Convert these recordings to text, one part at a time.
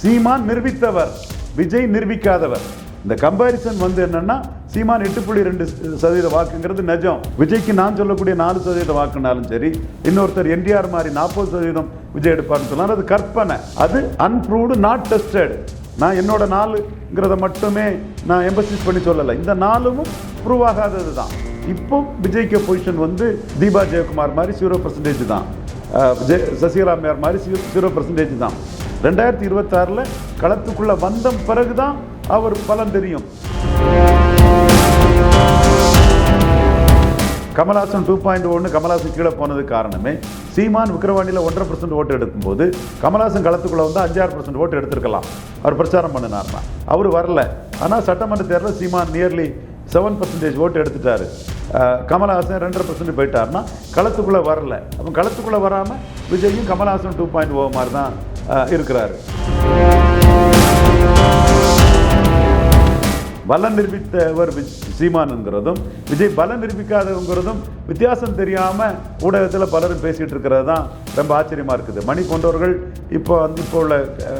சீமான் நிரூபித்தவர் விஜய் நிரூபிக்காதவர் இந்த கம்பாரிசன் வந்து என்னன்னா சீமான் எட்டு புள்ளி ரெண்டு சதவீத வாக்குங்கிறது நிஜம். விஜய்க்கு நான் சொல்லக்கூடிய நாலு சதவீத வாக்குனாலும் சரி இன்னொருத்தர் என்டிஆர் மாதிரி நாற்பது சதவீதம் விஜய் எடுப்பார்னு சொன்னாலும் அது கற்பனை. அது அன்ப்ரூவ்டு நாட் டெஸ்டட் நான் என்னோட நாலுங்கிறத மட்டுமே நான் எம்பசிஸ் பண்ணி சொல்லலை. இந்த நாலும் ப்ரூவ் ஆகாதது தான் இப்போ விஜய்க்கு பொசிஷன் வந்து தீபா ஜெயக்குமார் மாதிரி ஜீரோ பர்சன்டேஜ் தான். சசிகலா அம்மையார் மாதிரி ஜீரோ பர்சன்டேஜ் தான். ரெண்டாயிரத்தி இருபத்தாறில் களத்துக்குள்ளே வந்த பிறகு தான் அவர் பலன் தெரியும். கமல்ஹாசன் டூ பாயிண்ட் ஒன்று கமல்ஹாசன் கீழே போனது காரணமே சீமான் விக்ரவாணியில் ஒன்றரை பர்சன்ட் ஓட்டு எடுக்கும்போது கமல்ஹாசன் களத்துக்குள்ளே வந்து அஞ்சாறு பர்சன்ட் ஓட்டு எடுத்திருக்கலாம். அவர் பிரச்சாரம் பண்ணினார்னா அவர் வரல. ஆனால் சட்டமன்ற தேர்தலில் சீமான் நியர்லி செவன் பர்சன்டேஜ் ஓட்டு எடுத்துட்டாரு. கமல்ஹாசன் ரெண்டரை பர்சன்ட் போயிட்டாருன்னா களத்துக்குள்ளே வரல. அப்போ களத்துக்குள்ளே வராமல் விஜயும் கமல்ஹாசன் டூ பாயிண்ட் ஓ மாதிரி தான் இருக்கிறாரு. பலம் நிரூபித்தவர் சீமானுங்கிறதும் விஜய் பலம் நிரூபிக்காதவங்கிறதும் வித்தியாசம் தெரியாமல் ஊடகத்தில் பலரும் பேசிகிட்டு இருக்கிறது தான் ரொம்ப ஆச்சரியமா இருக்குது. மணி போன்றவர்கள் இப்போ வந்து இப்போ உள்ள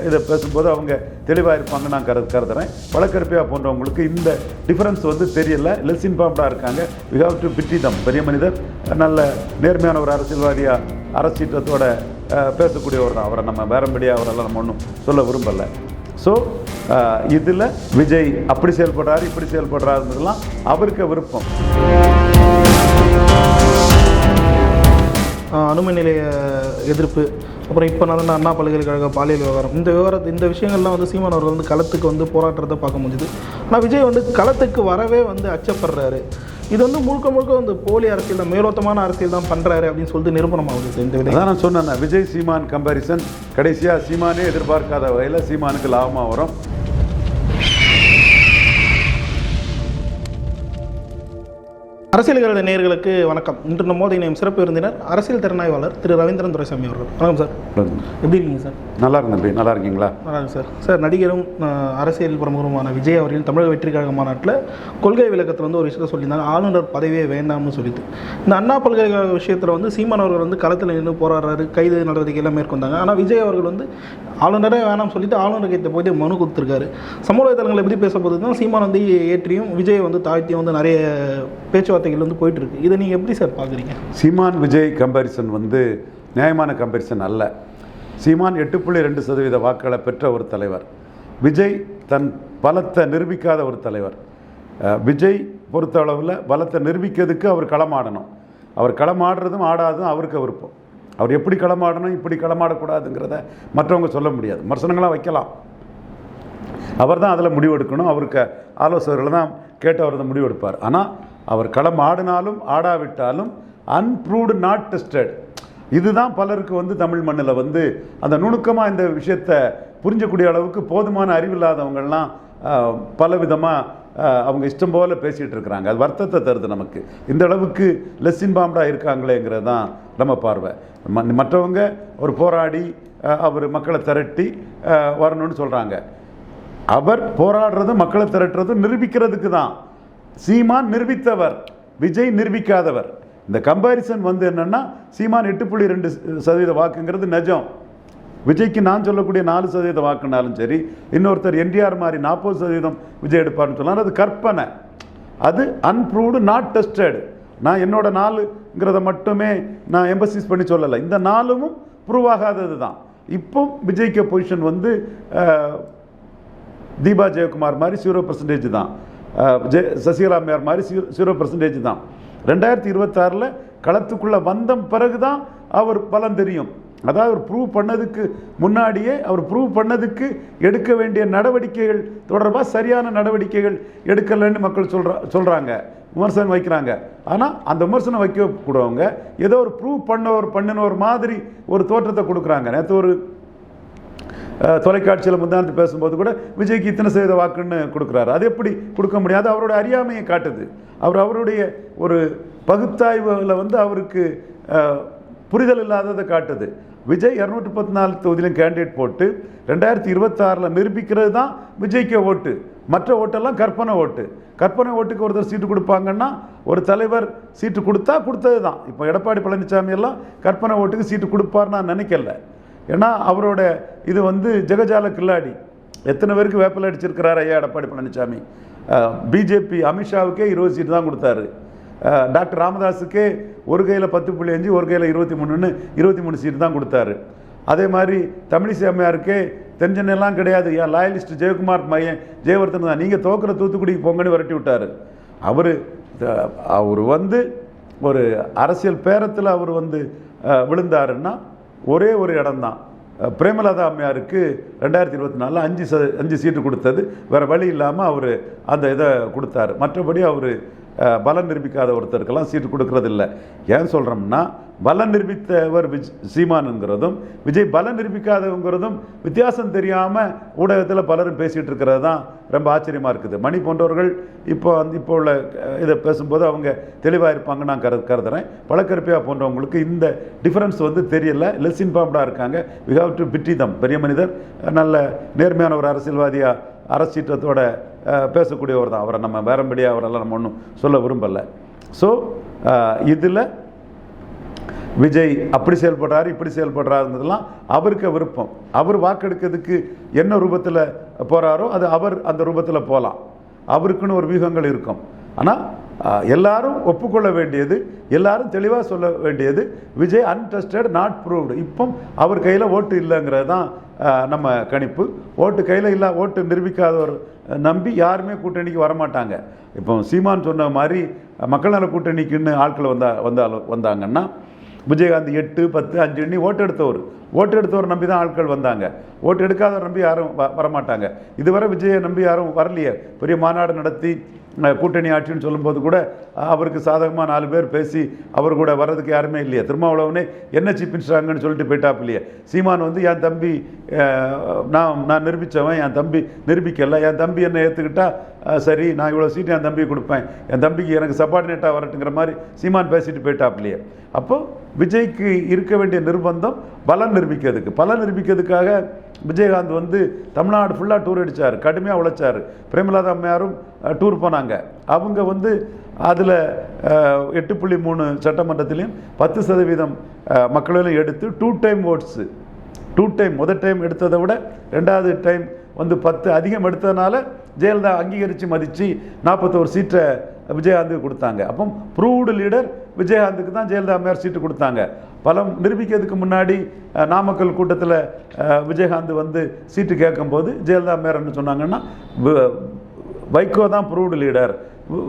இதை பேசும்போது அவங்க தெளிவாக இருப்பாங்க நான் கரு கருதுறேன். வழக்கறிப்பையா போன்றவங்களுக்கு இந்த டிஃப்ரென்ஸ் வந்து தெரியல. லெஸ் இன்ஃபார்ம்டாக இருக்காங்க. We have to pity them பெரிய மனிதர் நல்ல நேர்மையான ஒரு அரசியல்வாதியாக அரசீற்றத்தோட பேசக்கூடியவர் தான் அவரை நம்ம வேறம்படியாக அவரெல்லாம் நம்ம ஒன்றும் சொல்ல விரும்பலை. ஸோ uh, இதில் விஜய் அப்படி செயல்படுறாரு இப்படி செயல்படுறாருன்றதுலாம் அவருக்கு விருப்பம். அணுமை நிலைய எதிர்ப்பு அப்புறம் இப்போ நடந்த அண்ணா பல்கலைக்கழக பாலியல் விவகாரம். இந்த விவகாரத்து இந்த விஷயங்கள்லாம் வந்து சீமான் அவர்கள் வந்து களத்துக்கு வந்து போராட்டத்தை பார்க்க முடிஞ்சுது. ஆனால் விஜய் வந்து களத்துக்கு வரவே வந்து அச்சப்படுறாரு. இது வந்து முழுக்க முழுக்க வந்து போலி அரசியல் தான் மேலோட்டமான அரசியல் தான் பண்ணுறாரு அப்படின்னு சொல்லிட்டு நிரூபணம் ஆகுது இந்த விதை நான் சொன்னேன் விஜய் சீமான் கம்பாரிசன் கடைசியாக சீமானே எதிர்பார்க்காத வகையில் சீமானுக்கு லாபமாக வரும். அரசியல் கருத நேயர்களுக்கு வணக்கம். இன்று நம்மோடு இணையும் சிறப்பு விருந்தினர் அரசியல் திறனாய்வாளர் திரு ரவீந்திரன் துரைசாமி அவர்கள். வணக்கம் சார். எப்படி இருக்கீங்க சார்? நல்லா இருக்கு தம்பி. நல்லா இருக்கீங்களா? நல்லா இருக்கு சார். சார் நடிகரும் அரசியல் பிரமுகருமான விஜய் அவர்களின் தமிழக வெற்றி கழக மாநாட்டில் கொள்கை விளக்கத்தில் வந்து ஒரு விஷயத்தை சொல்லியிருந்தாங்க. ஆளுநர் பதவியே வேண்டாம்னு சொல்லிட்டு. இந்த அண்ணா பல்கலைக்கழக விஷயத்தில் வந்து சீமான் அவர்கள் வந்து களத்தில் நின்று போராடுறாரு கைது நடவடிக்கை எல்லாம் மேற்கொண்டாங்க. ஆனால் விஜய் அவர்கள் வந்து ஆளுநரே வேணாம்னு சொல்லிட்டு ஆளுநர் கிட்ட போயிட்டு மனு கொடுத்துருக்காரு. சமூக வலைதளங்களை எப்படி பேசப்படுது தான் சீமான் வந்து ஏற்றியும் விஜய் வந்து தாழ்த்தியும் வந்து நிறைய வார்த்தைகள் வந்து போயிட்டு இருக்கு இதை நீங்கள் எப்படி சார் பார்க்குறீங்க சீமான் விஜய் கம்பேரிசன் வந்து நியாயமான கம்பேரிசன் அல்ல. சீமான் எட்டு புள்ளி ரெண்டு சதவீத வாக்குகளை பெற்ற ஒரு தலைவர். விஜய் தன் பலத்தை நிரூபிக்காத ஒரு தலைவர். விஜய் பொறுத்த அளவில் பலத்தை நிரூபிக்கிறதுக்கு அவர் களமாடணும் அவர் களமாடுறதும் ஆடாததும் அவருக்கு விருப்பம். அவர் எப்படி களமாடணும் இப்படி களமாடக்கூடாதுங்கிறத மற்றவங்க சொல்ல முடியாது. விமர்சனங்களாக வைக்கலாம். அவர் தான் அதில் முடிவெடுக்கணும். அவருக்கு ஆலோசகர்கள் தான் கேட்டு அவர் தான் முடிவெடுப்பார். ஆனால் அவர் களம் ஆடினாலும் ஆடாவிட்டாலும் அன்ப்ரூவ்டு நாட் டெஸ்டட் இதுதான் பலருக்கு வந்து தமிழ் மண்ணில் வந்து அந்த நுணுக்கமாக இந்த விஷயத்தை புரிஞ்சக்கூடிய அளவுக்கு போதுமான அறிவில்லாதவங்கள்லாம் பல விதமாக அவங்க இஷ்டம் போல பேசிகிட்டு இருக்கிறாங்க. அது வருத்தத்தை தருது நமக்கு. இந்த அளவுக்கு லெஸ் இன்பாம்டாக இருக்காங்களேங்கிறது தான் நம்ம பார்வை. மற்றவங்க ஒரு போராடி அவர் மக்களை திரட்டி வரணும்னு சொல்கிறாங்க அவர் போராடுறது மக்களை திரட்டுறதும் நிரூபிக்கிறதுக்கு தான் சீமான் நிரூபித்தவர் விஜய் நிர்மிக்காதவர் இந்த கம்பாரிசன் வந்து என்னன்னா சீமான் எட்டு புள்ளி ரெண்டு சதவீத வாக்குங்கிறது நிஜம். விஜய்க்கு நான் சொல்லக்கூடிய நாலு சதவீத வாக்குனாலும் சரி இன்னொருத்தர் என்டிஆர் மாதிரி நாற்பது சதவீதம் விஜய் எடுப்பார்னு சொல்லலாம் அது கற்பனை. அது அன்ப்ரூவ்டு நாட் டெஸ்டட் நான் என்னோட நாலுங்கிறத மட்டுமே நான் எம்பசிஸ் பண்ணி சொல்லலை. இந்த நாலும் ப்ரூவ் ஆகாதது தான் இப்போ விஜய்க்கு பொசிஷன் வந்து தீபா ஜெயக்குமார் மாதிரி ஜீரோ பர்சன்டேஜ் தான். ஜெ சசிகலா மேயர் மாதிரி ஜீரோ பர்சன்டேஜ் தான். ரெண்டாயிரத்தி இருபத்தாறில் களத்துக்குள்ளே வந்த பிறகு தான் அவர் பலன் தெரியும். அதாவது அவர் ப்ரூவ் பண்ணதுக்கு முன்னாடியே அவர் ப்ரூவ் பண்ணதுக்கு எடுக்க வேண்டிய நடவடிக்கைகள் தொடர்பாக சரியான நடவடிக்கைகள் எடுக்கலைன்னு மக்கள் சொல்கிறா சொல்கிறாங்க விமர்சனம் வைக்கிறாங்க. ஆனால் அந்த விமர்சனம் வைக்கக்கூடவங்க ஏதோ ஒரு ப்ரூவ் பண்ண ஒரு பண்ணின ஒரு மாதிரி ஒரு தோற்றத்தை கொடுக்குறாங்க. நேற்று ஒரு தொலைக்காட்சியில் முந்தானத்து பேசும்போது கூட விஜய்க்கு இத்தனை சதவீத வாக்குன்னு கொடுக்குறாரு. அது எப்படி கொடுக்க முடியாது அவரோட அறியாமையை காட்டுது. அவர் அவருடைய ஒரு பகுத்தாய்வில் வந்து அவருக்கு புரிதல் இல்லாததை காட்டுது. விஜய் இரநூற்றி பத்து நாலு தொகுதியிலும் கேண்டிடேட் போட்டு ரெண்டாயிரத்தி இருபத்தாறில் நிரூபிக்கிறது தான் விஜய்க்கு ஓட்டு. மற்ற ஓட்டெல்லாம் கற்பனை ஓட்டு. கற்பனை ஓட்டுக்கு ஒருத்தர் சீட்டு கொடுப்பாங்கன்னா ஒரு தலைவர் சீட்டு கொடுத்தா கொடுத்தது தான். இப்போ எடப்பாடி பழனிசாமி எல்லாம் கற்பனை ஓட்டுக்கு சீட்டு கொடுப்பார் நான் நினைக்கல. ஏன்னா அவரோட இது வந்து ஜெகஜால கில்லாடி. எத்தனை பேருக்கு வேப்பில் அடிச்சிருக்கிறார் ஐயா எடப்பாடி பழனிசாமி பிஜேபி அமித்ஷாவுக்கே இருபது சீட்டு தான் கொடுத்தாரு. டாக்டர் ராமதாஸுக்கே ஒரு கையில் பத்து புள்ளி அஞ்சு ஒரு கையில் இருபத்தி மூணுன்னு இருபத்தி மூணு சீட்டு தான் கொடுத்தாரு. அதே மாதிரி தமிழிசை அம்மையாருக்கே தென்சென்னையெல்லாம் கிடையாது. ஏன் லாயலிஸ்ட் ஜெயக்குமார் மையன் ஜெயவர்தன் தான். நீங்கள் தோக்குற தூத்துக்குடிக்கு போங்கன்னு விரட்டி விட்டார். அவர் அவர் வந்து ஒரு அரசியல் பேரத்தில் அவர் வந்து விழுந்தாருன்னா ஒரே ஒரு இடம்தான். பிரேமலதா அம்மையாருக்கு ரெண்டாயிரத்தி இருபத்தி நாலில் அஞ்சு ச அஞ்சு சீட்டு கொடுத்தது. வேறு வழி இல்லாமல் அவர் அந்த இதை கொடுத்தாரு. மற்றபடி அவர் பலம் நிரூபிக்காத ஒருத்தருக்கெல்லாம் சீட்டு கொடுக்கறதில்ல. ஏன் சொல்கிறோம்னா பலம் நிரூபித்தவர் விஜ் சீமானுங்கிறதும் விஜய் பலம் நிரூபிக்காதவங்கிறதும் வித்தியாசம் தெரியாமல் ஊடகத்தில் பலரும் பேசிகிட்டு இருக்கிறது தான் ரொம்ப ஆச்சரியமாக இருக்குது. மணி போன்றவர்கள் இப்போ வந்து இப்போ உள்ள இதை பேசும்போது அவங்க தெளிவாக இருப்பாங்க நான் கரு கருதுறேன். பழக்கருப்பியா போன்றவங்களுக்கு இந்த டிஃப்ரென்ஸ் வந்து தெரியல. லெஸ் இன்ஃபார்ம்டாக இருக்காங்க. We have to pity them பெரிய மனிதர் நல்ல நேர்மையான ஒரு அரசியல்வாதியாக அரசீற்றத்தோட பேசக்கூடியவர் தான். அவரை நம்ம வேறம்படியாக அவரெல்லாம் நம்ம ஒன்றும் சொல்ல விரும்பலை. ஸோ இதில் விஜய் அப்படி செயல்படுறாரு இப்படி செயல்படுறாருன்றதெல்லாம் அவருக்கு விருப்பம். அவர் வாக்கெடுக்கிறதுக்கு என்ன ரூபத்தில் போகிறாரோ அது அவர் அந்த ரூபத்தில் போகலாம் அவருக்குன்னு ஒரு வியூகங்கள் இருக்கும். ஆனால் எல்லாரும் ஒப்புக்கொள்ள வேண்டியது எல்லாரும் தெளிவாக சொல்ல வேண்டியது விஜய் அன்டெஸ்டட் நாட் ப்ரூவ்டு இப்போ அவர் கையில் ஓட்டு இல்லைங்கிறது தான் நம்ம கணிப்பு. ஓட்டு கையில் இல்லை ஓட்டு நிரூபிக்காதவர் நம்பி யாருமே கூட்டணிக்கு வரமாட்டாங்க. இப்போ சீமான் சொன்ன மாதிரி மக்கள் நல கூட்டணிக்குன்னு ஆட்கள் வந்தா வந்தாலும் வந்தாங்கன்னா விஜயகாந்த் எட்டு பத்து அஞ்சு எண்ணி ஓட்டு எடுத்தவர். ஓட்டு எடுத்தவர் நம்பி தான் ஆட்கள் வந்தாங்க. ஓட்டு எடுக்காதவர் நம்பி யாரும் வரமாட்டாங்க. இதுவரை விஜயை நம்பி யாரும் வரலையே. பெரிய மாநாடு நடத்தி கூட்டணி ஆட்சின்னு சொல்லும்போது கூட அவருக்கு சாதகமாக நாலு பேர் பேசி அவர் கூட வர்றதுக்கு யாருமே இல்லையே. திருமாவளவனே என்ன சீஃப் மினிஸ்டராங்கன்னு சொல்லிட்டு போயிட்டாப்பில்லையே சீமான் வந்து என் தம்பி நான் நான் நிரூபித்தவன் என் தம்பி நிரூபிக்கல. என் தம்பி என்னை ஏற்றுக்கிட்டா சரி நான் இவ்வளோ சீட்டு என் தம்பிக்கு கொடுப்பேன். என் தம்பிக்கு எனக்கு சப்பார்டினேட்டாக வரட்டுங்கிற மாதிரி சீமான் பேசிட்டு போயிட்டாப்லையே அப்போது விஜய்க்கு இருக்க வேண்டிய நிர்பந்தம் பலம் நிரூபிக்கிறதுக்கு. பலம் நிரூபிக்கிறதுக்காக விஜயகாந்த் வந்து தமிழ்நாடு ஃபுல்லாக டூர் அடித்தார் கடுமையாக உழைச்சார். பிரேமலாதா அம்மையாரும் டூர் போனாங்க. அவங்க வந்து அதில் எட்டு புள்ளி மூணு சட்டமன்றத்திலையும் பத்து சதவீதம் அஹ், மக்களிலும் எடுத்து two time votes two time முதல் டைம் எடுத்ததை விட ரெண்டாவது டைம் வந்து பத்து அதிகம் எடுத்ததுனால ஜெயலலிதா அங்கீகரித்து மதித்து நாற்பத்தோரு சீட்டை விஜயகாந்துக்கு கொடுத்தாங்க. அப்போ ப்ரூவ்டு லீடர் விஜயகாந்துக்கு தான் ஜெயலலிதா மேயர் சீட்டு கொடுத்தாங்க. பலம் நிரூபிக்கிறதுக்கு முன்னாடி நாமக்கல் கூட்டத்தில் விஜயகாந்த் வந்து சீட்டு கேட்கும்போது ஜெயலலிதா அம்மையார்னு சொன்னாங்கன்னா வைகோ தான் ப்ரூவ்டு லீடர்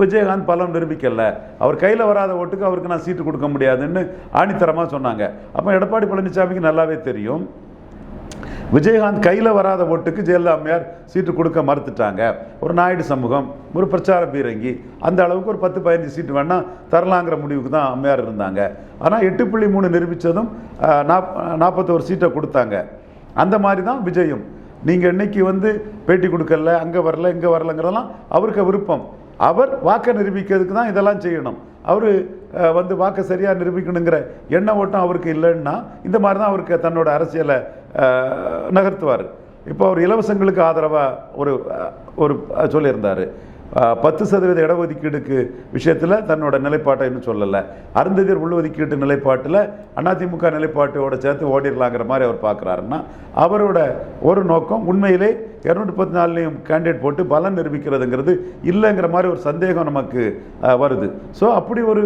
விஜயகாந்த் பலம் நிரூபிக்கலை. அவர் கையில் வராத ஓட்டுக்கு அவருக்கு நான் சீட்டு கொடுக்க முடியாதுன்னு ஆணித்தரமாக சொன்னாங்க. அப்போ எடப்பாடி பழனிசாமிக்கு நல்லாவே தெரியும். விஜயகாந்த் கையில் வராத ஓட்டுக்கு ஜெயலலிதா அம்மையார் சீட்டு கொடுக்க மறுத்துட்டாங்க. ஒரு நாயுடு சமூகம் ஒரு பிரச்சார பீரங்கி அந்த அளவுக்கு ஒரு பத்து பதினஞ்சு சீட்டு வேணால் தரலாங்கிற முடிவுக்கு தான் அம்மையார் இருந்தாங்க. ஆனால் எட்டு புள்ளி மூணு நிரூபித்ததும் நாப் நாற்பத்தோரு சீட்டை கொடுத்தாங்க. அந்த மாதிரி தான் விஜயும். நீங்கள் இன்னைக்கு வந்து பேட்டி கொடுக்கல அங்கே வரல இங்கே வரலங்கிறதெல்லாம் அவருக்கு விருப்பம். அவர் வாக்கை நிரூபிக்கிறதுக்கு தான் இதெல்லாம் செய்யணும். அவர் வந்து வாக்கை சரியாக நிரூபிக்கணுங்கிற எண்ண ஓட்டம் அவருக்கு இல்லைன்னா இந்த மாதிரி தான் அவருக்கு தன்னோட அரசியலை நகர்த்துவார். இப்போ அவர் இலவசங்களுக்கு ஆதரவாக ஒரு ஒரு சொல்லியிருந்தார். பத்து சதவீத இடஒதுக்கீடுக்கு விஷயத்தில் தன்னோட நிலைப்பாட்டை இன்னும் சொல்லலை. அருந்ததியர் உள்ஒதுக்கீட்டு நிலைப்பாட்டில் அதிமுக நிலைப்பாட்டோட சேர்த்து ஓடிடலாங்கிற மாதிரி அவர் பார்க்குறாருன்னா அவரோட ஒரு நோக்கம் உண்மையிலே இரநூத்தி பத்து நாலுலையும் கேண்டிடேட் போட்டு பலன் நிரூபிக்கிறதுங்கிறது இல்லைங்கிற மாதிரி ஒரு சந்தேகம் நமக்கு வருது. ஸோ அப்படி ஒரு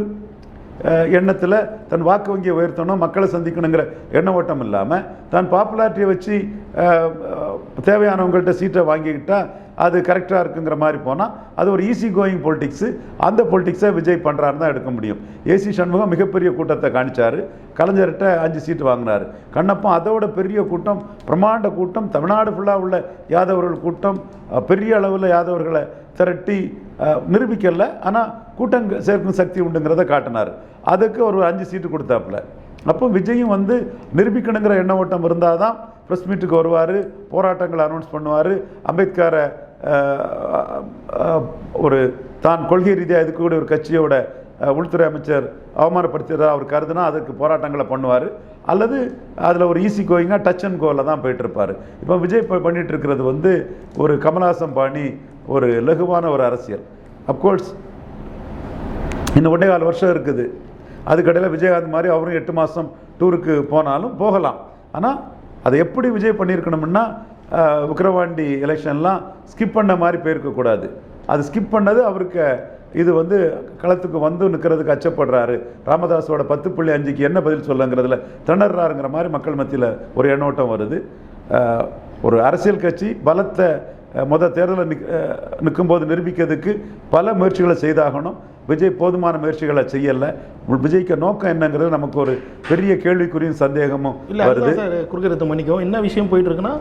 எண்ணத்தில் தன் வாக்கு வங்கியை உயர்த்தணும் மக்களை சந்திக்கணுங்கிற எண்ண ஓட்டம் இல்லாமல் தன் பாப்புலாரிட்டியை வச்சு தேவையானவங்கள்ட்ட சீட்டை வாங்கிக்கிட்டால் அது கரெக்டாக இருக்குங்கிற மாதிரி போனால் அது ஒரு ஈஸி கோயிங் பொலிட்டிக்ஸு அந்த பொலிட்டிக்ஸை விஜய் பண்ணுறாருன்னு தான் எடுக்க முடியும். ஏசி சண்முகம் மிகப்பெரிய கூட்டத்தை காணிச்சார். கலைஞர்கிட்ட அஞ்சு சீட்டு வாங்கினார். கண்ணப்பன் அதோட பெரிய கூட்டம் பிரமாண்ட கூட்டம் தமிழ்நாடு ஃபுல்லாக உள்ள யாதவர்கள் கூட்டம் பெரிய அளவில் யாதவர்களை திரட்டி நிரூபிக்கலை. ஆனால் கூட்டம் சேர்க்கும் சக்தி உண்டுங்கிறத காட்டினார். அதுக்கு ஒரு அஞ்சு சீட்டு கொடுத்தாப்புல. அப்போ விஜயும் வந்து நிரூபிக்கணுங்கிற எண்ண ஓட்டம் இருந்தால் தான் ப்ரெஸ் மீட்டுக்கு வருவார் போராட்டங்களை அனௌன்ஸ் பண்ணுவார். அம்பேத்கரை ஒரு தான் கொள்கை ரீதியாக இருக்கக்கூடிய ஒரு கட்சியோட உள்துறை அமைச்சர் அவமானப்படுத்துகிறதா அவர் கருதுனா அதுக்கு போராட்டங்களை பண்ணுவார். அல்லது அதில் ஒரு ஈஸி கோயிங்காக டச் அண்ட் கோவில் தான் போயிட்டுருப்பார். இப்போ விஜய் இப்போ பண்ணிட்டு இருக்கிறது வந்து ஒரு கமலஹாசன் பாணி ஒரு லகுவான ஒரு அரசியல். அப்கோர்ஸ் இன்னும் ஒன்றே கால் வருஷம் இருக்குது. அதுக்கடையில் விஜயகாந்த் மாதிரி அவரும் எட்டு மாதம் டூருக்கு போனாலும் போகலாம். ஆனால் அதை எப்படி விஜய் பண்ணியிருக்கணும்னா அஹ், எலெக்ஷன்லாம் ஸ்கிப் பண்ண மாதிரி போயிருக்கக்கூடாது அது ஸ்கிப் பண்ணது அவருக்கு இது வந்து களத்துக்கு வந்து நிற்கிறதுக்கு அச்சப்படுறாரு. ராமதாஸோட பத்து புள்ளி அஞ்சுக்கு என்ன பதில் சொல்லுங்கிறதுல திணறாருங்கிற மாதிரி மக்கள் மத்தியில் ஒரு எண்ணோட்டம் வருது. ஒரு அரசியல் கட்சி பலத்தை மொதல் முத தேர்தலில் நிக் நிற்கும்போது நிரூபிக்கிறதுக்கு பல முயற்சிகளை செய்தாகணும். விஜய் போதுமான முயற்சிகளை செய்யலை. விஜய்க்கு நோக்கம் என்னங்கிறது நமக்கு ஒரு பெரிய கேள்விக்குறியும் சந்தேகமும் இல்லை வருது. குறுக்கிடத்து மன்னிக்கவும். என்ன விஷயம் போயிட்டு இருக்குன்னா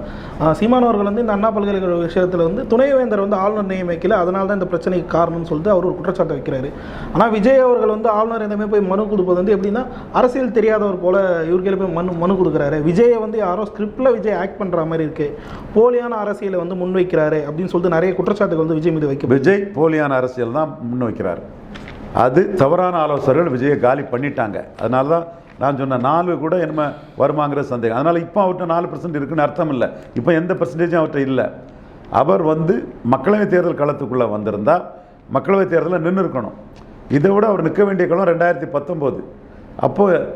ஆஹ், சீமான் அவர்கள் வந்து இந்த அண்ணா பல்கலைக்கழக விஷயத்தில் வந்து துணைவேந்தர் வந்து ஆளுநர் நியமிக்கல. அதனால தான் இந்த பிரச்சனைக்கு காரணம்னு சொல்லிட்டு அவர் ஒரு குற்றச்சாட்டை வைக்கிறாரு. ஆனால் விஜய் அவர்கள் வந்து ஆளுநர் இந்த மாதிரி போய் மனு கொடுப்பது வந்து எப்படின்னா அரசியல் தெரியாதவர் போல இவர்களே போய் மனு மனு கொடுக்குறாரு. விஜயை வந்து யாரோ ஸ்கிரிப்டில் விஜய் ஆக்ட் பண்ணுற மாதிரி இருக்கு. போலியான அரசியலை வந்து முன்வைக்கிறாரு அப்படின்னு சொல்லிட்டு நிறைய குற்றச்சாட்டுகள் வந்து விஜய் மீது வைக்க விஜய் போலியான அரசியல் தான் முன்வைக்கிறார். அது தவறான ஆலோசகர்கள் விஜயை காலி பண்ணிட்டாங்க. அதனால தான் நான் சொன்ன நாலு கூட என்ன வருமாங்கிற சந்தேகம். அதனால் இப்போ அவர்கிட்ட நாலு பர்சன்ட் இருக்குன்னு அர்த்தம் இல்லை. இப்போ எந்த பர்சன்டேஜும் அவர்கிட்ட இல்லை. அவர் வந்து மக்களவை தேர்தல் களத்துக்குள்ளே வந்திருந்தால் மக்களவை தேர்தலில் நின்று இருக்கணும் இதை விட அவர் நிற்க வேண்டிய களம் ரெண்டாயிரத்தி பத்தொம்போது. அப்போது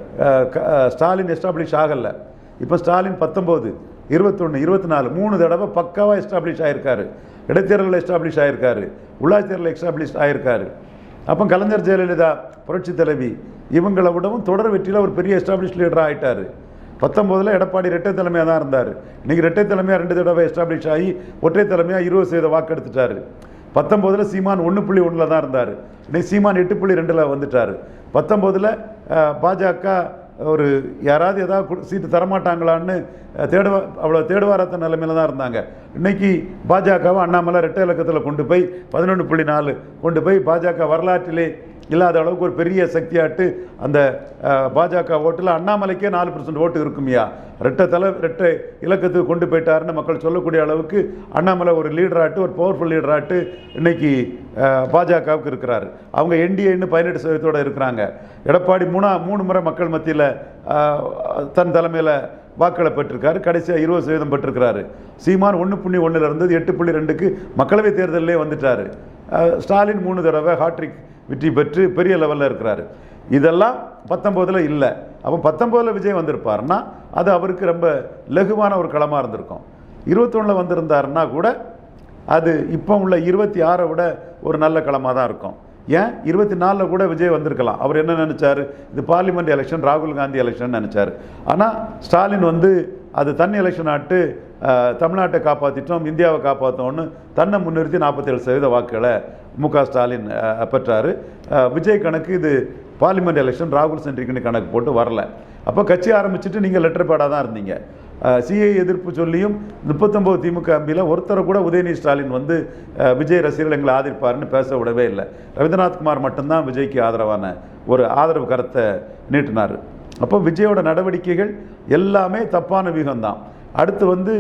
க- ஸ்டாலின் எஸ்டாப்ளிஷ் ஆகலை. இப்போ ஸ்டாலின் பத்தொம்போது இருபத்தொன்று இருபத்தி நாலு மூணு தடவை பக்காவாக எஸ்டாப்ளிஷ் ஆகிருக்காரு இடைத்தேர்தலில் எஸ்டாப்ளிஷ் ஆகிருக்காரு உள்ளாட்சி தேர்தலில் எஸ்டாப்ளிஷ் ஆகிருக்காரு அப்போ கலைஞர் ஜெயலலிதா புரட்சி தலைவி இவங்களை விடவும் தொடர் வெற்றியில் ஒரு பெரிய எஸ்டாப்ளிஷ் லீடராக ஆகிட்டார் பத்தொம்போதில் எடப்பாடி இரட்டை தலைமையாக தான் இருந்தார். இன்றைக்கி இரட்டை தலைமையாக ரெண்டு தடவை எஸ்டாப்ளிஷ் ஆகி ஒற்றை தலைமையாக இருபது சதவீத வாக்கு எடுத்துட்டாரு பத்தொம்போதில் சீமான் ஒன்று புள்ளி ஒன்றில் தான் இருந்தார். இன்றைக்கி சீமான் எட்டு புள்ளி ரெண்டில் வந்துட்டார். பத்தொம்போதில் பாஜக ஒரு யாராவது ஏதாவது சீட்டு தரமாட்டாங்களான்னு தேடுவா அவ்வளோ தேடுவாரத்த நிலைமையில தான் இருந்தாங்க. இன்னைக்கு பாஜகவை அண்ணாமலை ரெட்டை இலக்கத்தில் கொண்டு போய் பதினொன்று புள்ளி நாலு கொண்டு போய் பாஜக வரலாற்றிலே இல்லாத அளவுக்கு ஒரு பெரிய சக்தியாட்டு அந்த பாஜக ஓட்டில் அண்ணாமலைக்கே நாலு பர்சன்ட் ஓட்டு இருக்குமையா ரெட்டை தலை ரெட்டை இலக்கத்துக்கு கொண்டு போயிட்டாருன்னு மக்கள் சொல்லக்கூடிய அளவுக்கு அண்ணாமலை ஒரு லீடராட்டு ஒரு பவர்ஃபுல் லீடராட்டு இன்னைக்கு பாஜகவுக்கு இருக்கிறாரு. அவங்க என்டிஏன்னு பதினெட்டு சதவீதத்தோடு இருக்கிறாங்க. எடப்பாடி மூணா மூணு முறை மக்கள் மத்தியில் தன் தலைமையில் வாக்களை பெற்றிருக்காரு. கடைசியாக இருபது சதவீதம் பெற்றிருக்கிறாரு. சீமான் ஒன்று புள்ளி ஒன்றில் இருந்தது எட்டு புள்ளி ரெண்டுக்கு மக்களவை தேர்தலிலே வந்துட்டாரு. ஸ்டாலின் மூணு தடவை ஹாட்ரிக் வெற்றி பெற்று பெரிய லெவலில் இருக்கிறாரு. இதெல்லாம் பத்தொம்போதில் இல்லை. அப்போ பத்தொம்போதில் விஜய் வந்திருப்பாருன்னா அது அவருக்கு ரொம்ப லகுவான ஒரு களமாக இருந்திருக்கும். இருபத்தொன்னில் வந்திருந்தாருன்னா கூட அது இப்போ உள்ள இருபத்தி ஆறை விட ஒரு நல்ல களமாக தான் இருக்கும். ஏன்? இருபத்தி நாலில் கூட விஜய் வந்திருக்கலாம். அவர் என்ன நினச்சார்? இது பார்லிமெண்ட் எலெக்ஷன் ராகுல் காந்தி எலெக்ஷன் நினச்சார். ஆனால் ஸ்டாலின் வந்து அது தன் எலெக்ஷன் ஆட்டு தமிழ்நாட்டை காப்பாற்றிட்டோம் இந்தியாவை காப்பாற்றோம்னு தன்னை முன்னிறுத்தி நாற்பத்தேழு சதவீத வாக்குகளை மு க ஸ்டாலின் பெற்றார். விஜய் கணக்கு இது பார்லிமெண்ட் எலெக்ஷன் ராகுல் சென்ட்ரிக்குன்னு கணக்கு போட்டு வரல. அப்போ கட்சி ஆரம்பிச்சுட்டு நீங்கள் லெட்டர் பேடாக தான் இருந்தீங்க. சிஐ எதிர்ப்பு சொல்லியும் முப்பத்தொம்போது திமுக எம்பியில் ஒருத்தரை கூட உதயநிதி ஸ்டாலின் வந்து விஜய் ரசிகர்கள் எங்களை ஆதரிப்பாருன்னு பேச விடவே இல்லை. ரவீந்திரநாத் குமார் மட்டும்தான் விஜய்க்கு ஆதரவான ஒரு ஆதரவு கருத்தை நீட்டினார். அப்போ விஜயோட நடவடிக்கைகள் எல்லாமே தப்பான வியூகம்தான் அடுத்து வந்து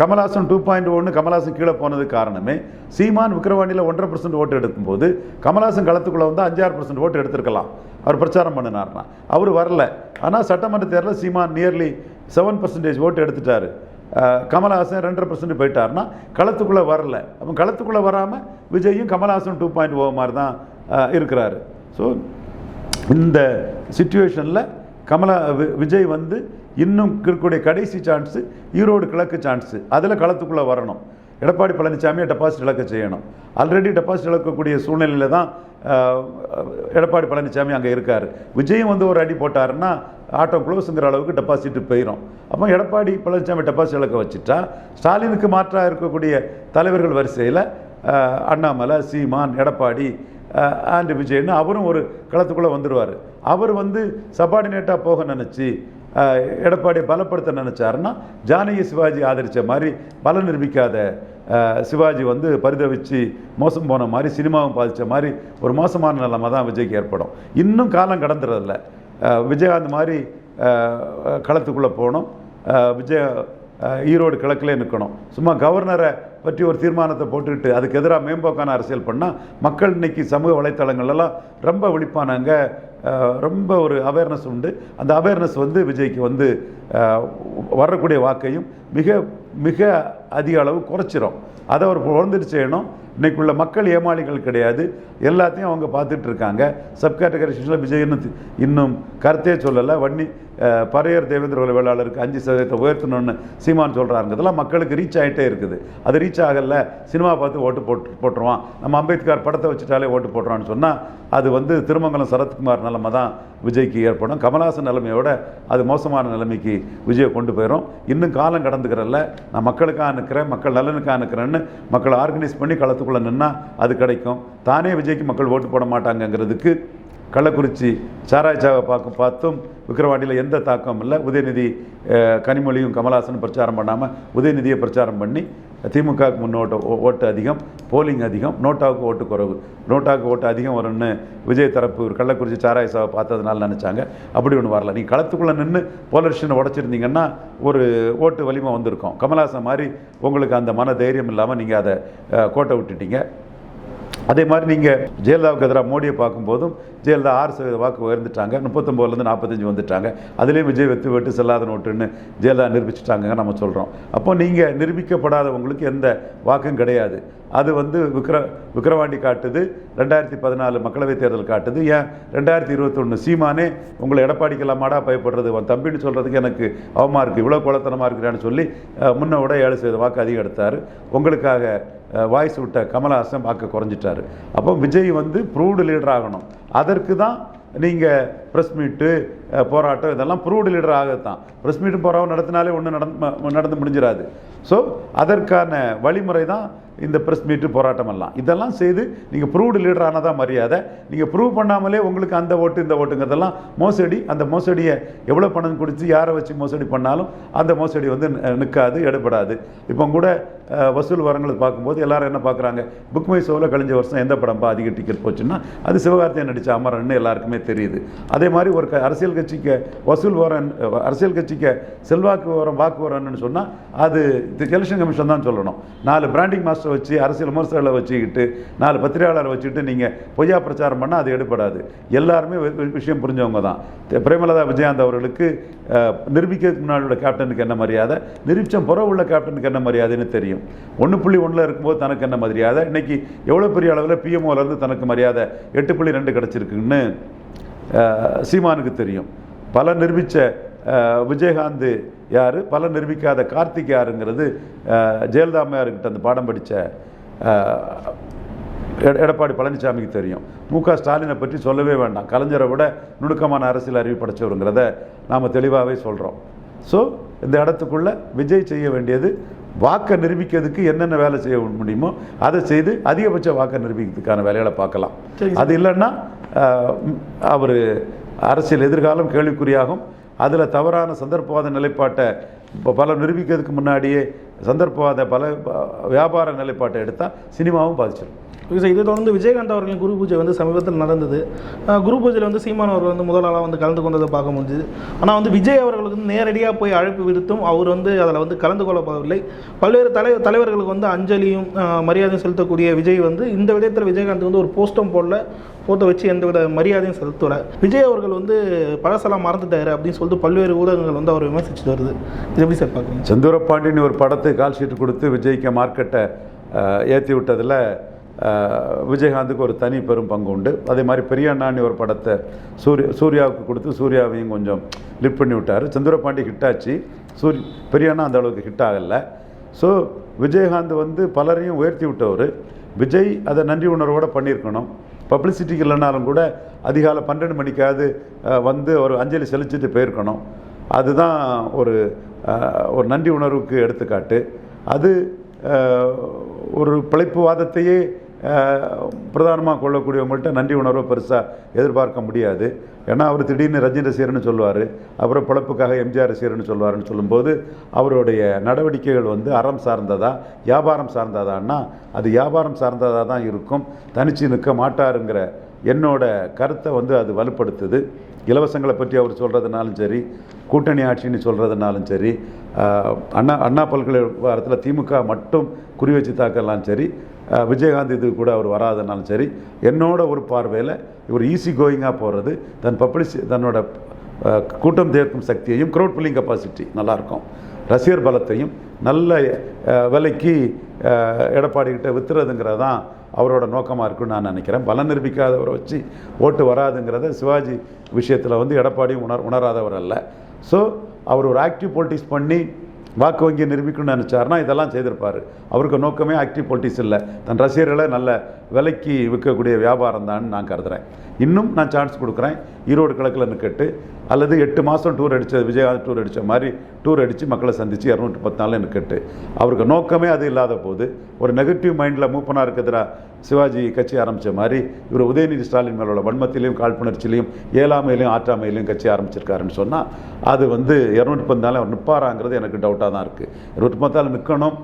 கமலாசன் டூ பாயிண்ட் ஒன்று கமலாசன் கீழே போனது காரணமே சீமான் விக்ரவாணியில் ஒன்றரை பர்சன்ட் ஓட்டு எடுக்கும்போது கமலாசன் களத்துக்குள்ளே வந்து அஞ்சாறு பர்சன்ட் ஓட்டு எடுத்திருக்கலாம். அவர் பிரச்சாரம் பண்ணினார்னா. அவர் வரல. ஆனால் சட்டமன்ற தேர்தலில் சீமான் நியர்லி செவன் பர்சன்டேஜ் ஓட்டு எடுத்துட்டாரு. அஹ், கமல்ஹாசன் ரெண்டரை பர்சன்ட் போயிட்டார்னா களத்துக்குள்ளே வரல. அப்போ களத்துக்குள்ளே வராமல் விஜயும் கமல்ஹாசன் டூ பாயிண்ட் ஓ மாதிரி தான் இருக்கிறாரு. ஸோ இந்த சுச்சுவேஷனில் கமலா விஜய் வந்து இன்னும் இருக்கக்கூடிய கடைசி சான்ஸு ஈரோடு கிழக்கு சான்ஸு அதில் களத்துக்குள்ளே வரணும். எடப்பாடி பழனிசாமியை டெபாசிட் இழக்க செய்யணும். ஆல்ரெடி டெபாசிட் இழக்கக்கூடிய சூழ்நிலையில தான் எடப்பாடி பழனிசாமி அங்கே இருக்கார். விஜயும் வந்து ஒரு அடி போட்டாருன்னா ஆட்டோ க்ளோஸுங்கிற அளவுக்கு டெபாசிட் போயிடும் அப்போ எடப்பாடி பழனிசாமி டெபாசிட் இழக்க வச்சுட்டா ஸ்டாலினுக்கு மாற்றாக இருக்கக்கூடிய தலைவர்கள் வரிசையில் அண்ணாமலை சீமான் எடப்பாடி ஆண்டு விஜய்னு அவரும் ஒரு களத்துக்குள்ளே வந்துடுவார் அவர் வந்து சபார்டினேட்டாக போக நினச்சி எடப்பாடியை பலப்படுத்த நினச்சாருன்னா ஜானகி சிவாஜி ஆதரித்த மாதிரி பலம் நிரூபிக்காத சிவாஜி வந்து பரிதவிச்சு மோசம் போன மாதிரி சினிமாவும் பாதித்த மாதிரி ஒரு மோசமான நிலைமை தான் விஜய்க்கு ஏற்படும். இன்னும் காலம் கடந்துறதில்ல. விஜயகாந்த் மாதிரி களத்துக்குள்ளே போகணும். விஜய் ஈரோடு கிழக்கிலே நிற்கணும் சும்மா கவர்னரை பற்றி ஒரு தீர்மானத்தை போட்டுக்கிட்டு அதுக்கு எதிராக மேம்போக்கான அரசியல் பண்ணால் மக்கள் இன்னைக்கு சமூக வலைத்தளங்கள்லாம் ரொம்ப விழிப்பானாங்க. ரொம்ப ஒரு அவேர்னஸ் உண்டு. அந்த அவேர்னஸ் வந்து விஜய்க்கு வந்து வரக்கூடிய வாக்கையும் மிக மிக அதிக அளவு குறைச்சிரும். அதை அவர் உணர்ந்துட்டு செய்யணும் இன்னைக்குள்ள மக்கள் ஏமாளிகள் கிடையாது. எல்லாத்தையும் அவங்க பார்த்துட்டு இருக்காங்க. சப் கேட்டகரி விஜய் இன்னும் இன்னும் கருத்தே சொல்லலை. வன்னி பறையர் தேவேந்திர வேளாளருக்கு அஞ்சு சதவீதத்தை உயர்த்தணும்னு சீமான் சொல்கிறாங்க இதெல்லாம் மக்களுக்கு ரீச் ஆகிட்டே இருக்குது. அது ரீச் ஆகல சினிமா பார்த்து ஓட்டு போட்டு போட்டுருவான். நம்ம அம்பேத்கர் படத்தை வச்சுட்டாலே ஓட்டு போட்டுருவான்னு சொன்னால் அது வந்து திருமங்கலம் சரத்குமார் நிலைமை தான் விஜய்க்கு ஏற்படும். கமலஹாசன் நிலைமையோட அது மோசமான நிலைமைக்கு விஜயை கொண்டு போயிடும் இன்னும் காலம் கடந்துக்கிறல்ல. நான் மக்களுக்காக நிற்கிறேன் மக்கள் நலனுக்காக நிற்கிறேன்னு மக்களை ஆர்கனைஸ் பண்ணி களத்துக்குள்ளே நின்னால் அது கிடைக்கும். தானே விஜய்க்கு மக்கள் ஓட்டு போட மாட்டாங்கங்கிறதுக்கு கள்ளக்குறிச்சி சாராய்ச்சாவை பார்க்க பார்த்தும் விக்கிரவாண்டியில் எந்த தாக்கமும் இல்லை. உதயநிதி கனிமொழியும் கமலஹாசனும் பிரச்சாரம் பண்ணாமல் உதயநிதியை பிரச்சாரம் பண்ணி திமுகவுக்கு முன்னோட்ட ஓ- ஓட்டு அதிகம் போலிங் அதிகம் நோட்டாவுக்கு ஓட்டு குறைவு. நோட்டாவுக்கு ஓட்டு அதிகம் வரும்னு விஜய் தரப்பு ஒரு கள்ளக்குறிச்சி சாராயசாவை பார்த்ததுனால நினச்சாங்க. அப்படி ஒன்று வரல. நீங்கள் களத்துக்குள்ளே நின்று போலரிஷனை உடச்சிருந்தீங்கன்னா ஒரு ஓட்டு வலிமை வந்திருக்கும். கமலஹாசன் மாதிரி உங்களுக்கு அந்த மன தைரியம் இல்லாமல் நீங்கள் அதை கோட்டை விட்டுட்டீங்க. அதே மாதிரி நீங்கள் ஜெயலலிதாவுக்கு எதிராக மோடியை பார்க்கும்போதும் ஜெயலலிதா ஆறு சதவீத வாக்கு உயர்ந்துட்டாங்க முப்பத்தொம்போதுலேருந்து நாற்பத்தஞ்சு வந்துட்டாங்க. அதுலேயும் விஜய் வெத்து வெட்டு செல்லாத நோட்டுன்னு ஜெயலலிதா நிரூபிச்சிட்டாங்க நம்ம சொல்கிறோம் அப்போ நீங்கள் நிரூபிக்கப்படாதவங்களுக்கு எந்த வாக்கும் கிடையாது. அது வந்து விக்ர விக்ரவாண்டி காட்டுது ரெண்டாயிரத்தி பதினாலு மக்களவைத் தேர்தல் காட்டுது. ஏன்? ரெண்டாயிரத்தி இருபத்தொன்று சீமானே உங்களை எடப்பாடிக்கெல்லாமாடா பயப்படுறது உன் தம்பின்னு சொல்கிறதுக்கு எனக்கு அவமா இருக்குது இவ்வளோ குளத்தனமாக இருக்கிறான்னு சொல்லி அஹ், முன்ன விட ஏழு சதவீத வாக்கு அதிகம் எடுத்தார் உங்களுக்காக வாய்ஸ் விட்ட கமலஹாசன் வாக்கு குறைஞ்சிட்டார். அப்போ விஜய் வந்து ப்ரூவ்டு லீடர் ஆகணும். அதற்கு தான் நீங்கள் ப்ரெஸ் மீட்டு போராட்டம் இதெல்லாம் ப்ரூவ்டு லீடர் ஆகத்தான். ப்ரெஸ் மீட்டு போராட்டம் நடத்தினாலே ஒன்றும் நடந்து நடந்து முடிஞ்சிடாது ஸோ அதற்கான வழிமுறை தான் இந்த ப்ரெஸ் மீட்டு போராட்டமெல்லாம். இதெல்லாம் செய்து நீங்கள் ப்ரூவ்டு லீடர் மரியாதை. நீங்கள் ப்ரூவ் பண்ணாமலே உங்களுக்கு அந்த ஓட்டு இந்த ஓட்டுங்கிறதெல்லாம் மோசடி. அந்த மோசடியை எவ்வளோ பணம் கொடுத்து யாரை வச்சு மோசடி பண்ணாலும் அந்த மோசடி வந்து நிற்காது எடுபடாது. இப்போ கூட வசூல் வரங்களை பார்க்கும்போது எல்லாரும் என்ன பார்க்குறாங்க? புக் மை ஷோவில் கழிஞ்ச வருஷம் எந்த படம்பா? அதிக டிக்கெட் போச்சுன்னா அது சிவகார்த்தியன் நடித்த அமரன்னு எல்லாருக்குமே தெரியுது. அதே மாதிரி ஒரு க- அரசியல் கட்சிக்கு வசூல் வரன் அரசியல் கட்சிக்கு செல்வாக்கு வரம் வாக்கு வரன்னு சொன்னால் அது எலெக்ஷன் கமிஷன் தான் சொல்லணும். நாலு பிராண்டிங் மாஸ்டர் வச்சு அரசியல் விமர்சகர்களை வச்சுக்கிட்டு நாலு பத்திரிகையாளரை வச்சுக்கிட்டு நீங்கள் பொய்யா பிரச்சாரம் பண்ணால் அது எடுபடாது. எல்லாருமே விஷயம் புரிஞ்சவங்க தான். பிரேமலதா விஜயகாந்த் அவர்களுக்கு நிரூபிக்கிறதுக்கு முன்னாடி உள்ள கேப்டனுக்கு என்ன மரியாதை? நிரூபிச்சம் புற உள்ள கேப்டனுக்கு என்ன மரியாதைன்னு தெரியும். ஒன்று புள்ளி ஒன்றில் இருக்கும்போது தனக்கு என்ன மரியாதை? இன்னைக்கு எவ்வளோ பெரிய அளவில் பிஎம்ஓலேருந்து தனக்கு மரியாதை? எட்டு புள்ளி ரெண்டு கிடச்சிருக்குன்னு சீமானுக்கு தெரியும். பல நிரூபித்த விஜயகாந்த் யார்? பல நிரூபிக்காத கார்த்திக் யாருங்கிறது அஹ், ஜெயலலிதா அம்மையார்கிட்ட அந்த பாடம் படித்த எட- எடப்பாடி பழனிசாமிக்கு தெரியும். மு க ஸ்டாலினை பற்றி சொல்லவே வேண்டாம். கலைஞரை விட நுணுக்கமான அரசியல் அறிவு படைச்சவருங்கிறத நாம் தெளிவாகவே சொல்கிறோம் ஸோ இந்த இடத்துக்குள்ள விஜய் செய்ய வேண்டியது வாக்கை நிரூபிக்கிறதுக்கு என்னென்ன வேலை செய்ய முடியுமோ அதை செய்து அதிகபட்ச வாக்கை நிரூபிக்கிறதுக்கான வேலைகளை பார்க்கலாம். அது இல்லைன்னா அவர் அரசியல் எதிர்காலம் கேள்விக்குறியாகும். அதில் தவறான சந்தர்ப்பவாத நிலைப்பாட்டை இப்போ பல நிரூபிக்கிறதுக்கு முன்னாடியே சந்தர்ப்பவாத பல வியாபார நிலைப்பாட்டை எடுத்தால் சினிமாவும் பாதிச்சிடும் ஓகே சார் இதை தொடர்ந்து விஜயகாந்த் அவர்களின் குரு பூஜை வந்து சமீபத்தில் நடந்தது. குரு பூஜையில் வந்து சீமான் அவர்கள் வந்து முதல் ஆளாக வந்து கலந்து கொண்டதை பார்க்க முடிஞ்சுது. ஆனால் வந்து விஜய் அவர்களுக்கு வந்து நேரடியாக போய் அழைப்பு விடுத்தும் அவர் வந்து அதில் வந்து கலந்து கொள்ளப்படவில்லை. பல்வேறு தலை தலைவர்களுக்கு வந்து அஞ்சலியும் மரியாதையும் செலுத்தக்கூடிய விஜய் வந்து இந்த விதத்தில் விஜயகாந்த் வந்து ஒரு போஸ்டம் போடல. போட்டோ வச்சு எந்தவித மரியாதையும் செலுத்தலை. விஜய் அவர்கள் வந்து பழசெல்லாம் மறந்துட்டாரு அப்படின்னு சொல்லிட்டு பல்வேறு ஊடகங்கள் வந்து அவர் விமர்சிச்சுட்டு வருது. இது எப்படி சார் பார்க்குறீங்க? சந்தூரபாண்டியனி ஒரு படத்தை கால் ஷீட் கொடுத்து விஜய்க்கு மார்க்கெட்டை ஏற்றி விட்டதில் விஜயகாந்துக்கு ஒரு தனி பெரும் பங்கு உண்டு அதே மாதிரி பெரிய ஒரு படத்தை சூர்யா சூர்யாவுக்கு கொடுத்து சூர்யாவையும் கொஞ்சம் லிப் பண்ணி விட்டார். சந்திரபாண்டி ஹிட்டாச்சு ஹிட் ஆச்சு. சூரி பெரிய அண்ணா அந்த அளவுக்கு ஹிட் ஆகலை. ஸோ விஜயகாந்த் வந்து பலரையும் உயர்த்தி விட்டவர். விஜய் அதை நன்றி உணர்வோடு பண்ணியிருக்கணும். பப்ளிசிட்டிக்கு இல்லைனாலும் கூட அதிகாலை பன்னெண்டு மணிக்காவது வந்து ஒரு அஞ்சலி செலுத்திட்டு போயிருக்கணும். அதுதான் ஒரு ஒரு நன்றி உணர்வுக்கு எடுத்துக்காட்டு. அது ஒரு பிழைப்புவாதத்தையே பிரதானமாக கொள்ளக்கூடியவங்கள்ட்ட நன்றி உணர்வை பெருசாக எதிர்பார்க்க முடியாது. ஏன்னா அவர் திடீர்னு ரஜினி ரசிகர்னு சொல்லுவார். அப்புறம் பிழப்புக்காக எம்ஜிஆர் ரசிகர்னு சொல்லுவாருன்னு சொல்லும்போது அவருடைய நடவடிக்கைகள் வந்து அறம் சார்ந்ததா வியாபாரம் சார்ந்ததான்னா அது வியாபாரம் சார்ந்ததாக தான் இருக்கும். தனிச்சு நிற்க மாட்டாருங்கிற என்னோட கருத்தை வந்து அது வலுப்படுத்துது. இலவசங்களை பற்றி அவர் சொல்கிறதுனாலும் சரி கூட்டணி ஆட்சின்னு சொல்கிறதுனாலும் சரி அண்ணா அண்ணா அண்ணா பல்கலைக்கழகத்தில் திமுக மட்டும் குறி வச்சு தாக்கலாம் சரி விஜயகாந்த் இது கூட அவர் வராதனாலும் சரி என்னோட ஒரு பார்வையில் இவர் ஈஸி கோயிங்காக போகிறது தன் பப்ளிசி தன்னோட கூட்டம் தேர்க்கும் சக்தியையும் க்ரௌட் புல்லிங் கெப்பாசிட்டி நல்லாயிருக்கும் ரசிகர் பலத்தையும் நல்ல விலைக்கு எடப்பாடிக்கிட்ட வித்துறதுங்கிறது தான் அவரோட நோக்கமாக இருக்குன்னு நான் நினைக்கிறேன். பலம் நிரூபிக்காதவரை வச்சு ஓட்டு வராதுங்கிறத சிவாஜி விஷயத்தில் வந்து எடப்பாடியும் உணர் உணராதவர் அல்ல. ஸோ அவர் ஒரு ஆக்டிவ் பொலிட்டிக்ஸ் பண்ணி வாக்கு வங்கியை நிரூபிக்கணும்னு நினச்சாருன்னா இதெல்லாம் செய்திருப்பார். அவருக்கு நோக்கமே ஆக்டிவ் பொலிட்டிக்ஸ் இல்லை. தன் ரசிகர்களை நல்ல விலைக்கு விற்கக்கூடிய வியாபாரம் தான் நான் கருதுகிறேன் இன்னும் நான் சான்ஸ் கொடுக்குறேன். ஈரோடு கிழக்கில் நிற்கட்டு அல்லது எட்டு மாதம் டூர் அடித்த விஜயகாந்த் டூர் அடித்த மாதிரி டூர் அடித்து மக்களை சந்தித்து இரநூற்றி பத்து நாளில் நிற்கட்டு அவருக்கு நோக்கமே அது இல்லாத போது ஒரு நெகட்டிவ் மைண்டில் மூவ் பண்ணாருக்கு சிவாஜி கட்சி ஆரம்பித்த மாதிரி இவர் உதயநிதி ஸ்டாலின் மேலோட வன்மத்திலையும் காழ்ப்புணர்ச்சியிலையும் ஏழாமையிலையும் ஆற்றாமையிலையும் கட்சி ஆரம்பிச்சிருக்காருன்னு சொன்னால் அது வந்து இரநூற்றி பத்து நாளில் அவர் நிற்பாராங்கிறது எனக்கு டவுட்டாக தான் இருக்குது இரநூற்றி பத்து நாள் நிற்கணும்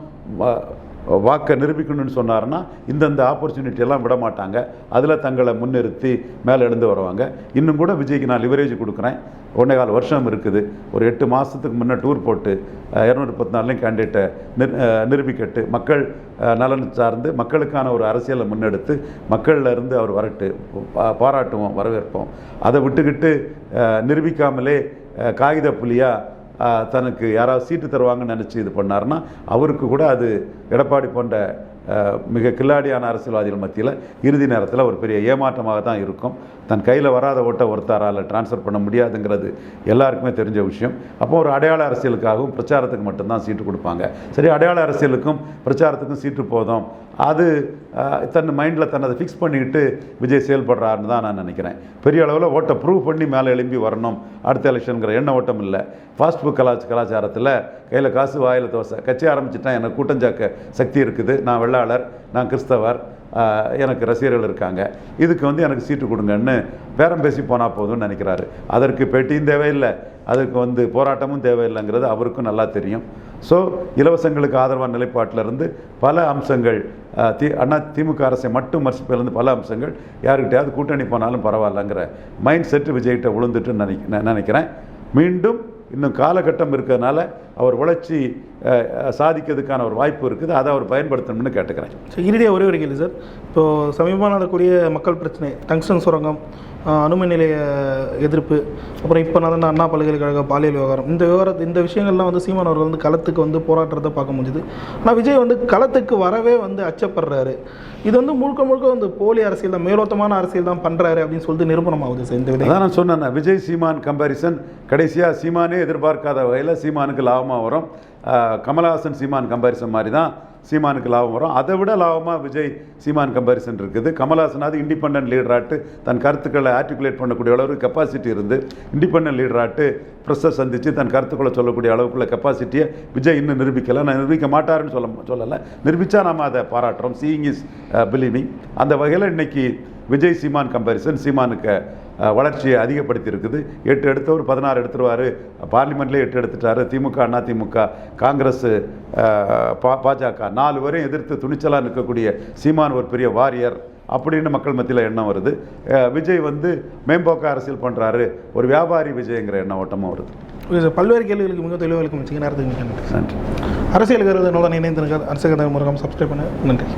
வாக்கை நிரூபிக்கணும்னு சொன்னாருன்னா இந்தந்த ஆப்பர்ச்சுனிட்டி எல்லாம் விட மாட்டாங்க அதில் தங்களை முன்னிறுத்தி மேலே எழுந்து வருவாங்க. இன்னும் கூட விஜய்க்கு நான் லிவரேஜ் கொடுக்குறேன். ஒன்றே கால் வருஷம் இருக்குது. ஒரு எட்டு மாதத்துக்கு முன்னே டூர் போட்டு இரநூறு பத்து நாள்லையும் கேண்டிடேட்டை நிர் நிரூபிக்கட்டு. மக்கள் நலன் சார்ந்து மக்களுக்கான ஒரு அரசியலை முன்னெடுத்து மக்கள்ல இருந்து அவர் வரட்டு பா- பாராட்டுவோம் வரவேற்போம். அதை விட்டுக்கிட்டு நிரூபிக்காமலே காகித புலியாக தனக்கு யாராவது சீட்டு தருவாங்கன்னு நினச்சி இது பண்ணாருன்னா அவருக்கு கூட அது எடப்பாடி போன்ற மிக கில்லாடியான அரசியல்வாதிகள் மத்தியில் இறுதி நேரத்தில் ஒரு பெரிய ஏமாற்றமாக தான் இருக்கும். தன் கையில் வராத ஓட்டை ஒருத்தாரால் ட்ரான்ஸ்ஃபர் பண்ண முடியாதுங்கிறது எல்லாருக்குமே தெரிஞ்ச விஷயம். அப்போ ஒரு அடையாள அரசியலுக்காகவும் பிரச்சாரத்துக்கு மட்டும்தான் சீட்டு கொடுப்பாங்க. சரி அடையாள அரசியலுக்கும் பிரச்சாரத்துக்கும் சீட்டு போதும். அது தன் மைண்டில் தன்னை ஃபிக்ஸ் பண்ணிக்கிட்டு விஜய் செயல்படுறாருன்னு தான் நான் நினைக்கிறேன். பெரிய அளவில் ஓட்டை ப்ரூவ் பண்ணி மேலே எழும்பி வரணும். அடுத்த எலெக்ஷனுங்கிற எண்ண ஓட்டம் இல்லை. ஃபாஸ்ட் ஃபுட் கலாச்ச கலாச்சாரத்தில் கையில் காசு வாயில் தோசை. கட்சி ஆரம்பிச்சிட்டா எனக்கு கூட்டஞ்சாக்க சக்தி இருக்குது. நான் வெள்ளாளர் நான் கிறிஸ்தவர் எனக்கு ரசிகர்கள் இருக்காங்க. இதுக்கு வந்து எனக்கு சீட்டு கொடுங்கன்னு பேரம் பேசி போனால் போதும்னு நினைக்கிறாரு. அதற்கு பேட்டியும் தேவையில்லை. அதுக்கு வந்து போராட்டமும் தேவையில்லைங்கிறது அவருக்கும் நல்லா தெரியும். ஸோ இலவசங்களுக்கு ஆதரவான நிலைப்பாட்டிலிருந்து பல அம்சங்கள் தி அண்ணா திமுக அரசை மட்டும் விமர்சிப்பதிலிருந்து பல அம்சங்கள் யாருக்கிட்டையாவது கூட்டணி போனாலும் பரவாயில்லங்கிற மைண்ட் செட்டு விஜய்கிட்ட விழுந்துட்டு நினை நான் நினைக்கிறேன். மீண்டும் இன்னும் காலகட்டம் இருக்கிறதுனால அவர் உழைச்சி சாதிக்கிறதுக்கான ஒரு வாய்ப்பு இருக்குது. அதை அவர் பயன்படுத்தணும்னு கேட்டுக்கிறேன். ஸோ இறுதியாக ஒரே ஒரு கேள்வி சார். இப்போது சமீபமாக நடக்கக்கூடிய மக்கள் பிரச்சனை டங்ஸ்டன் சுரங்கம் அணுமின் நிலைய எதிர்ப்பு அப்புறம் இப்போ நடந்த அண்ணா பல்கலைக்கழக பாலியல் விவகாரம். இந்த விவகாரத்து இந்த விஷயங்கள்லாம் வந்து சீமான் அவர்கள் வந்து களத்துக்கு வந்து போராட்டத்தை பார்க்க முடியுது ஆனால் விஜய் வந்து களத்துக்கு வரவே வந்து அச்சப்படுறாரு. இது வந்து முழுக்க முழுக்க வந்து போலி அரசியல் தான் மேலோட்டமான அரசியல் தான் பண்ணுறாரு அப்படின்னு சொல்லிட்டு நிரூபணம் ஆகுது சார் இந்த விதை நான் சொன்னேன் விஜய் சீமான் கம்பேரிசன் கடைசியாக சீமானே எதிர்பார்க்காத வகையில் சீமானுக்கு லாபமாக வரும். கமல்ஹாசன் சீமான் கம்பாரிசன் மாதிரி தான் சீமானுக்கு லாபம் வரும். அதை விட லாபமாக விஜய் சீமான் கம்பாரிசன் இருக்குது. கமல்ஹாசனாவது இண்டிபெண்டன்ட் லீடராட்டு தன் கருத்துக்களை ஆர்டிகுலேட் பண்ணக்கூடிய அளவுக்கு கெப்பாசிட்டி இருந்து இண்டிபெண்டன்ட் லீடராட்டு ப்ரெஸ்ஸை சந்தித்து தன் கருத்துக்களை சொல்லக்கூடிய அளவுக்குள்ள கெப்பாசிட்டியை விஜய் இன்னும் நிரூபிக்கலை. நான் நிரூபிக்க மாட்டாருன்னு சொல்ல சொல்லலை. நிரூபித்தா நாம் அதை பாராட்டுறோம். சீயிங் இஸ் பிலீவிங் அந்த வகையில் இன்னைக்கு விஜய் சீமான் கம்பாரிசன் சீமானுக்கு வளர்ச்சியை அதிகப்படுத்தி இருக்குது எட்டு எடுத்தவர் பதினாறு எடுத்துருவார். பார்லிமெண்ட்லேயே எட்டு எடுத்துட்டாரு. திமுக அண்ணா திமுக காங்கிரஸ் பா பாஜக நாலு வரையும் எதிர்த்து துணிச்சலாக நிற்கக்கூடிய சீமான் ஒரு பெரிய வாரியர் அப்படின்னு மக்கள் மத்தியில் எண்ணம் வருது. விஜய் வந்து மேம்போக்க அரசியல் பண்ணுறாரு ஒரு வியாபாரி விஜய்ங்கிற எண்ண ஓட்டமும் வருது. பல்வேறு கேள்விகளுக்கு மிக தெளிவாக வச்சுங்க நேரத்துக்கு நன்றி. அரசியல் கருதுனோட இணைந்திருக்க அரசியல் முருகம் சப்ஸ்கிரைப் பண்ண. நன்றி.